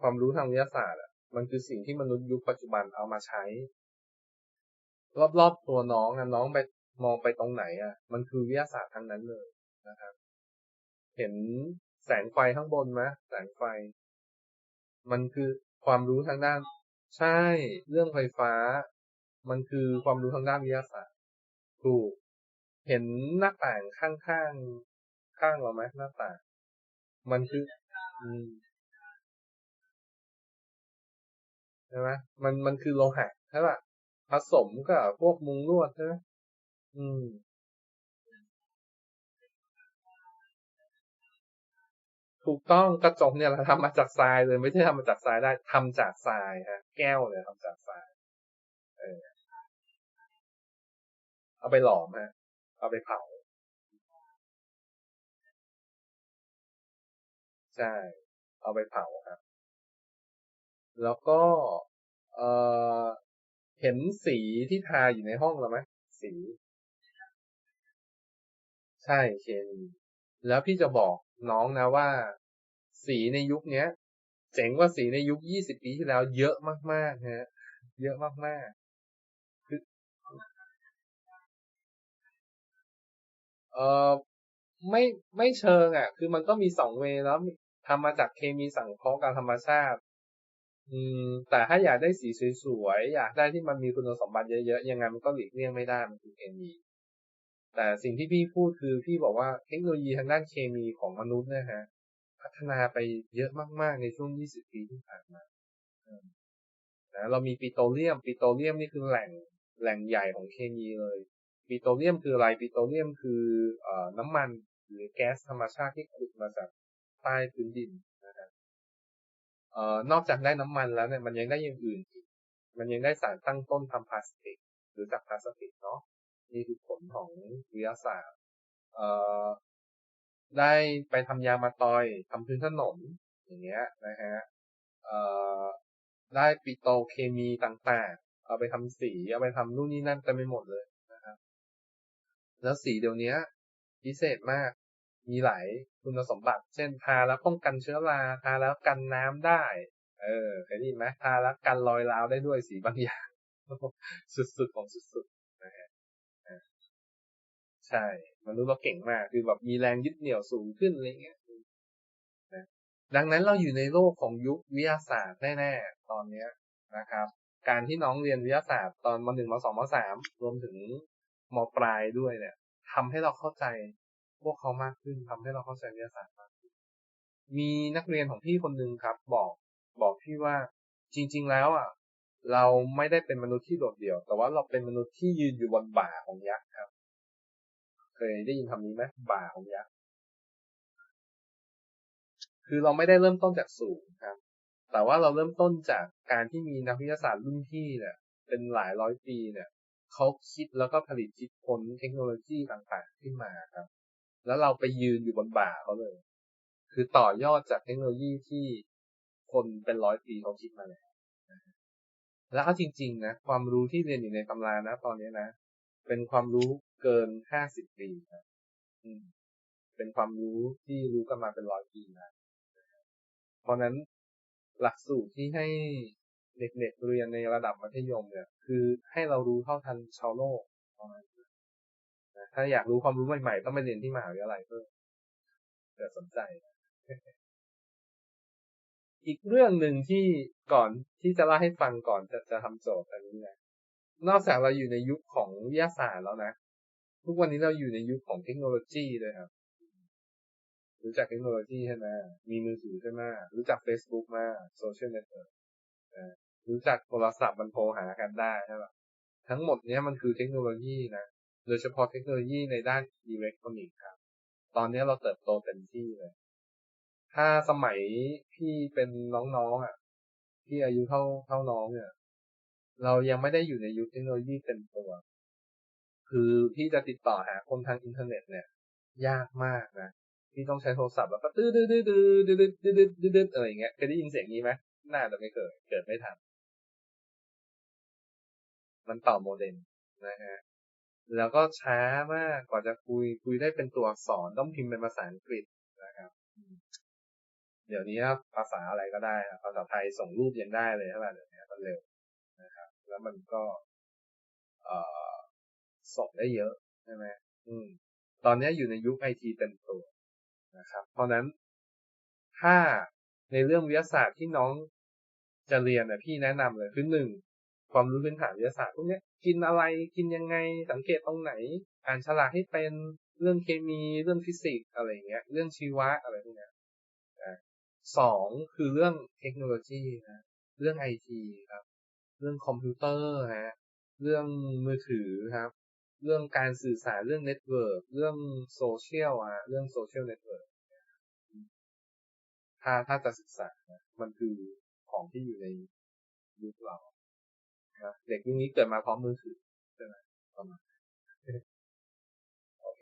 ความรู้ทางวิทยาศาสตร์อะมันคือสิ่งที่มนุษย์ยุคปัจจุบันเอามาใช้ รอบๆตัวน้องอะน้องไปมองไปตรงไหนอะมันคือวิทยาศาสตร์ทั้งนั้นเลยนะครับ เห็นแสงไฟข้างบนไหมแสงไฟ มันคือความรู้ทางด้าน ใช่เรื่องไฟฟ้า มันคือความรู้ทางด้านวิทยาศาสตร์ถูกเห็นหน้าต่างข้างข้างข้างเราไหมหน้าต่าง มันคืออืม ใช่ไหมมันมันคือโลหะใช่ป่ะผสมกับพวกมุงลวดใช่ไหมอืมถูกต้องกระจกเนี่ยเราทำมาจากทรายเลยไม่ใช่ทำมาจากทรายได้ทำจากทรายฮะแก้วเนี่ยทำจากทรายเออเอาไปหลอมฮะ เอาไปเผา ใช่ เอาไปเผาครับ แล้วก็เออเห็นสีที่ทาอยู่ในห้องเราไหมสี ใช่เคมีแล้วพี่จะบอกน้องนะว่า สีในยุคเนี้ย เจ๋งกว่าสีในยุคยี่สิบปีที่แล้วเยอะมากๆฮะเยอะมากๆคือเออไม่ไม่เชิงอะ คือมันก็มีสองเวแล้วทำมาจากเคมีสังเคราะห์กับธรรมชาติ อืมแต่ถ้าอยากได้สีสวยๆ อยากได้ที่มันมีคุณสมบัติเยอะๆ ยังไงมันก็หลีกเลี่ยงไม่ได้มันคือเคมี แต่สิ่งที่พี่พูดคือพี่บอกว่าเทคโนโลยีทางด้านเคมีของมนุษย์นะฮะ พัฒนาไปเยอะมากๆในช่วง 20 ปีที่ผ่านมานะเรามีปิโตรเลียม ปิโตรเลียมนี่คือแหล่งแหล่งใหญ่ของเคมีเลย ปิโตรเลียมคืออะไร ปิโตรเลียมคืออน้ำมันหรือแก๊สธรรมชาติที่ขุดมาจากใต้พื้นดิน เอ่อนอกจากได้น้ำมันแล้วเนี่ยมันยังได้อย่างอื่นอีกมันยังได้สารตั้งต้นทำพลาสติก หรือจากพลาสติกเนาะนี่คือผลของวิทยาศาสตร์เอ่อได้ไปทำยามาตอยทำพื้นถนนอย่างเงี้ยนะฮะเอ่อได้ปิโตเคมีต่างๆ เอาไปทำสีเอาไปทำนู่นนี่นั่นเต็มไปหมดเลยนะครับ แล้วสีเดี๋ยวนี้พิเศษมาก มีหลายคุณสมบัติ เช่นทาแล้วป้องกันเชื้อราทาแล้วกันน้ำได้ เออเคยได้ยินไหมทาแล้วกันรอยร้าวได้ด้วยสีบางอย่างสุดๆของสุดๆนะฮะใช่มนุษย์เราเก่งมากคือแบบมีแรงยึดเหนี่ยวสูงขึ้นอะไรเงี้ยนะดังนั้นเราอยู่ในโลกของยุควิทยาศาสตร์แน่ๆตอนนี้นะครับ การที่น้องเรียนวิทยาศาสตร์ตอนมหนึ่งมสองมสามรวมถึงมปลายด้วยเนี่ยทำให้เราเข้าใจ พวกเขามากขึ้นทำให้เราเข้าใจวิทยาศาสตร์มากขึ้นมีนักเรียนของพี่คนหนึ่งครับ บอกบอกพี่ว่าจริง ๆ แล้วอะ เราไม่ได้เป็นมนุษย์ที่โดดเดี่ยว แต่ว่าเราเป็นมนุษย์ที่ยืนอยู่บนบ่าของยักษ์ครับ เคยได้ยินคำนี้ไหมบ่าของยักษ์คือเราไม่ได้เริ่มต้นจากศูนย์ครับ แต่ว่าเราเริ่มต้นจากการที่มีนักวิทยาศาสตร์รุ่นพี่เนี่ย เป็นหลายร้อยปีเนี่ยเขาคิดแล้วก็ผลิตคิดค้นเทคโนโลยีต่างๆขึ้นมาครับ แล้วเราไปยืนอยู่บนบ่าเขาเลย คือต่อยอดจากเทคโนโลยีที่คนเป็นร้อยปีเขาคิดมาแล้วแล้วเอาจริง ๆ นะ ความรู้ที่เรียนอยู่ในตำรานะ ตอนนี้นะ เป็นความรู้เกินห้าสิบปีครับเป็นความรู้ที่รู้กันมาเป็นร้อยปีนะเพราะนั้นหลักสูตรที่ให้เด็กๆเรียนในระดับมัธยมเนี่ย คือให้เรารู้เท่าทันชาวโลก ถ้าอยากรู้ความรู้ใหม่ๆต้องไปเรียนที่มหาวิทยาลัยเพิ่มเกิดสนใจ อีกเรื่องหนึ่งที่ก่อนที่จะเล่าให้ฟังก่อนจะจะทำโจทย์อันนี้นะนอกจากเราอยู่ในยุคของวิทยาศาสตร์แล้วนะทุกวันนี้เราอยู่ในยุคของเทคโนโลยีเลยครับ รู้จักเทคโนโลยีใช่ไหมมีมือถือใช่ไหมรู้จัก Facebook มาโซเชียลเน็ตเวิร์กรู้จักโทรศัพท์มันโทรหากันได้ใช่ไหมทั้งหมดนี้มันคือเทคโนโลยีนะ โดยเฉพาะเทคโนโลยีในด้านอิเล็กทรอนิกส์ครับ ตอนนี้เราเติบโตเต็มที่เลย ถ้าสมัยพี่เป็นน้องๆอะพี่อายุเท่าเท่าน้องเนี่ย เรายังไม่ได้อยู่ในยุคเทคโนโลยีเต็มตัว คือพี่จะติดต่อหาคนทางอินเทอร์เน็ตเนี่ย ยากมากนะพี่ต้องใช้โทรศัพท์แล้วก็ตื้อตื้อตื้อตื้อตื้อตื้อตื้อตื้ออะไรอย่างเงี้ยเคยได้ยินเสียงนี้ไหมน่าจะไม่เกิด เกิดไม่ทันมันต่อโมเด็มนะฮะ แล้วก็ช้ามากกว่าจะคุยคุยได้เป็นตัวอักษรต้องพิมพ์เป็นภาษาอังกฤษนะครับ เดี๋ยวนี้ภาษาอะไรก็ได้ภาษาไทยส่งรูปยังได้เลยเท่าไหร่เดี๋ยวนี้มันเร็วนะครับ แล้วมันก็ เอ่อส่งได้เยอะใช่ไหมอืม ตอนนี้อยู่ในยุคไอทีเต็มตัวนะครับ เพราะนั้นถ้าในเรื่องวิทยาศาสตร์ที่น้องจะเรียนนะพี่แนะนำเลยคือหนึ่ง ความรู้พื้นฐานวิทยาศาสตร์พวกนี้กินอะไรกินยังไงสังเกตตรงไหน อ่านฉลากให้เป็นเรื่องเคมีเรื่องฟิสิกส์อะไรเงี้ย เรื่องชีวะอะไรพวกนี้สองคือเรื่องเทคโนโลยีนะเรื่องไอทีครับ เรื่องคอมพิวเตอร์ฮะเรื่องมือถือครับ เรื่องการสื่อสารเรื่องเน็ตเวิร์กเรื่องโซเชียลอะเรื่องโซเชียลเน็ตเวิร์กถ้าถ้าจะศึกษานะมันคือของที่อยู่ในยุคเรา เด็กยุคนี้เกิดมาพร้อมมือถือใช่ไหมประมาณ